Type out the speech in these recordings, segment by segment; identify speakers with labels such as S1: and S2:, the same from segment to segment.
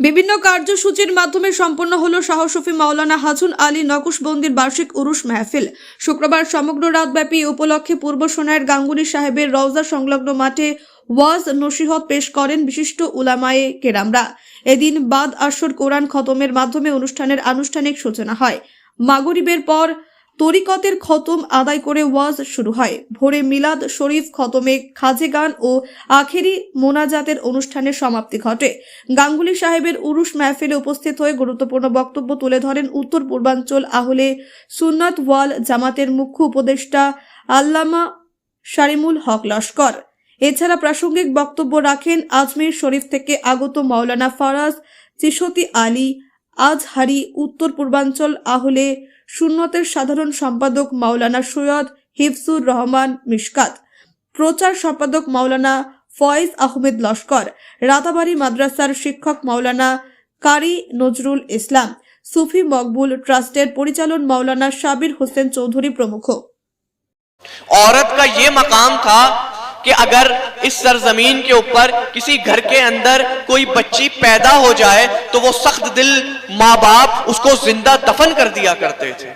S1: বিভিন্ন কার্যসূচির মাধ্যমে সম্পন্ন হলো শাহসফি মাওলানা হাজুন আলী নকুশবন্দির বার্ষিক উরুস মেহফিল। শুক্রবার সমগ্র রাতব্যাপী উপলক্ষে পূর্ব সোনায়ের গাঙ্গুলি সাহেবের রওজা সংলগ্ন মাঠে ওয়াজ নসিহত পেশ করেন বিশিষ্ট উলামায়ে কেরামরা। এদিন বাদ আসর কোরআন খতমের মাধ্যমে অনুষ্ঠানের আনুষ্ঠানিক সূচনা হয়। মাগরিবের পর তরিকতের খতম আদায় করে ওয়াজ শুরু হয়। ভোরে মিলাদ শরীফ খতমে খাজে গান ও আখেরি মোনাজাতের অনুষ্ঠানের সমাপ্তি ঘটে। গাঙ্গুলি সাহেবের উরুস মাহফিলে উপস্থিত হয়ে গুরুত্বপূর্ণ বক্তব্য তুলে ধরেন উত্তর পূর্বাঞ্চল আহলে সুন্নাত ওয়াল জামাতের মুখ্য উপদেষ্টা আল্লামা শারিমুল হক লস্কর। এছাড়া প্রাসঙ্গিক বক্তব্য রাখেন আজমির শরীফ থেকে আগত মাওলানা ফারাজ চিশতি আলী আজহারি উত্তর পূর্বাঞ্চল আহলে সুন্নতের সাধারণ সম্পাদক মাওলানা সৈয়দ হিফজুর রহমান মিশকাত প্রচার সম্পাদক মাওলানা ফয়েজ আহমেদ লস্কর রাতাবাড়ি মাদ্রাসার শিক্ষক মাওলানা কারি নজরুল ইসলাম সুফি মকবুল ট্রাস্টের পরিচালন মাওলানা সাবির হোসেন চৌধুরী প্রমুখ
S2: औरत का ये मकाम था कि अगर اس سرزمین کے اوپر کسی گھر کے اندر کوئی بچی پیدا ہو جائے تو وہ سخت دل ماں باپ اس کو زندہ دفن کر دیا کرتے تھے۔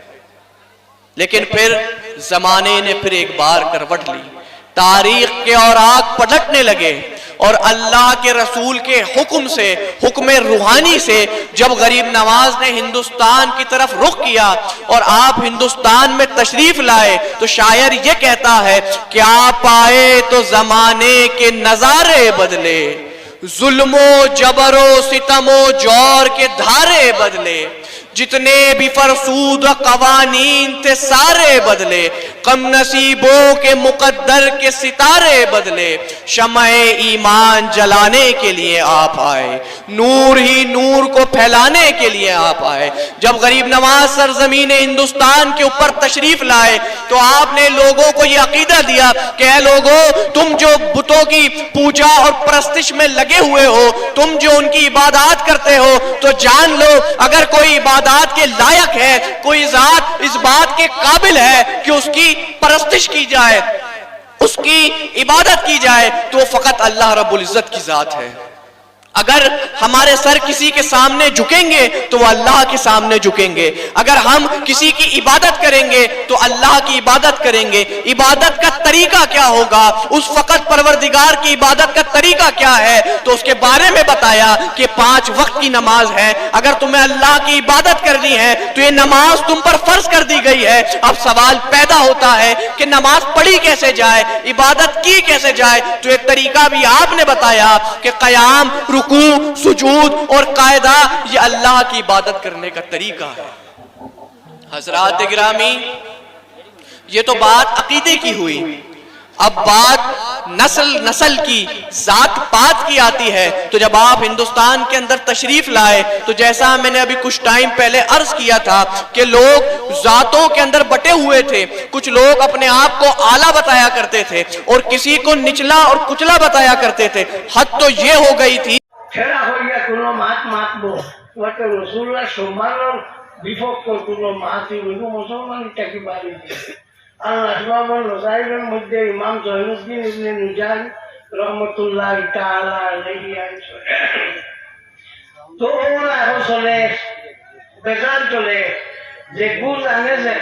S2: لیکن پھر زمانے نے پھر ایک بار کروٹ لی۔ تاریخ کے اور آگ پٹکنے لگے۔ اور اللہ کے رسول کے حکم سے، حکم روحانی سے جب غریب نواز نے ہندوستان کی طرف رخ کیا اور آپ ہندوستان میں تشریف لائے تو شاعر یہ کہتا ہے کہ آپ آئے تو زمانے کے نظارے بدلے ظلم و جبر و ستم و جور کے دھارے بدلے، جتنے بھی فرسود و قوانین تھے سارے بدلے۔ کم نصیبوں کے مقدر کے ستارے بدلے، شمع ایمان جلانے کے لیے آپ آئے۔ نور ہی نور کو پھیلانے کے لیے آپ آئے۔ جب غریب نواز سرزمین ہندوستان کے اوپر تشریف لائے، تو آپ نے لوگوں کو یہ عقیدہ دیا کہ اے لوگوں تم جو بتوں کی پوجا اور پرستش میں لگے ہوئے ہو، تم جو ان کی عبادات کرتے ہو، تو جان لو، اگر کوئی عبادات کے لائق ہے، کوئی ذات اس بات کے قابل ہے کہ اس کی پرستش کی جائے، اس کی عبادت کی جائے، تو وہ فقط اللہ رب العزت کی ذات ہے۔ اگر ہمارے سر کسی کے سامنے جھکیں گے تو وہ اللہ کے سامنے جھکیں گے۔ اگر ہم کسی کی عبادت کریں گے تو اللہ کی عبادت کریں گے۔ عبادت کا طریقہ کیا ہوگا؟ اس فقط پروردگار کی عبادت کا طریقہ کیا ہے؟ تو اس کے بارے میں بتایا کہ پانچ وقت کی نماز ہے۔ اگر تمہیں اللہ کی عبادت کرنی ہے تو یہ نماز تم پر فرض کر دی گئی ہے۔ اب سوال پیدا ہوتا ہے کہ نماز پڑھی کیسے جائے؟ عبادت کی کیسے جائے؟ تو یہ طریقہ بھی آپ نے بتایا کہ قیام رک رکوع سجود اور قاعدہ، یہ اللہ کی عبادت کرنے کا طریقہ ہے۔ حضرات اگرامی یہ تو بات عقیدے کی ہوئی۔ اب بات نسل نسل کی، ذات پات کی آتی ہے۔ تو جب آپ ہندوستان کے اندر تشریف لائے، تو جیسا میں نے ابھی کچھ ٹائم پہلے عرض کیا تھا کہ لوگ ذاتوں کے اندر بٹے ہوئے تھے۔ کچھ لوگ اپنے آپ کو آلہ بتایا کرتے تھے اور کسی کو نچلا اور کچلا بتایا کرتے تھے۔ حد تو یہ ہو گئی تھی
S3: ছেঁড়া হইয়া কোনো মাত মাতবো তোমাকে রসুল্লাহ সম্মানের বিপক্ষ কোনো মাত হইব মুসলমান টাকি বাড়ি আল্লাহ ইমামের রসাইলের মধ্যে ইমাম জহিনুদ্দিন ইবনে নিজান রহমতুল্লাহ তাআলা। তো চলে বেজান চলে, যে গুণ আনে যে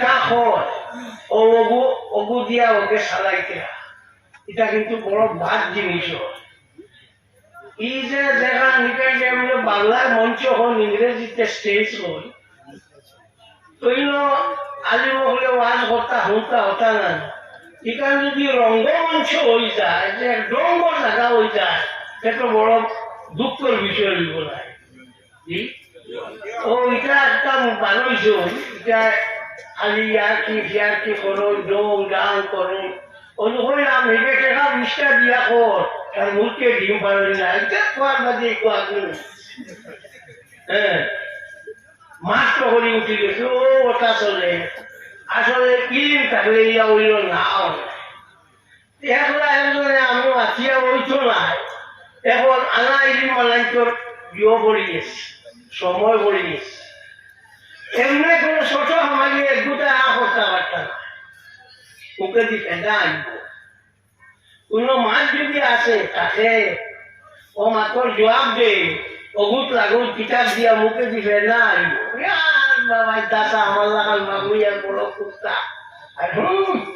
S3: অগু অগু দিয়া ওকে সালাইতে এটা কিন্তু বড় বাদ জিনিস হয়। এই যে দেখা নিকাই যে আমরা বাংলার মঞ্চ হন, ইংরেজিতে স্টেজ হন, তৈল আজি মহলে ওয়াজ হতা হতা হতা না এখানে যদি রঙ্গমঞ্চ হয়ে যায়, যে রঙ্গ জায়গা হয়ে যায় সেটা বড় দুঃখের বিষয় হইব না? ও, এটা একটা বানাইছো এটা খালি ইয়ার কি ফিয়ার কি করো ডোম গান করো অনুভবে আমি হেঁটে টেকা দিয়া কর। তার মুখে ডিম পারলি না। এটা কোয়ার বাজে কোয়া করে? হ্যাঁ মাছ গেছে। ও, ওটা চলে। আসলে থাকলে ইয়া না। আমি আতিয়া ওইতো নাই এখন আনা ইলিম আনাইতর বিয়ে পড়ি গেছে, সময় পড়ি গেছে। এমনি কোনো ছোট আমাকে এক দুটা করতে পারতাম না। দি আনব? কোনো মাছ যদি আসে, তাকে, ও মাত্র জবাব দে। অগুত লাগুন কিতাব দিয়া মুখে দিবে না আইব বাবা দাদা, আমার লাগাল মাগুইয়া বড় কুত্তা। আর হুম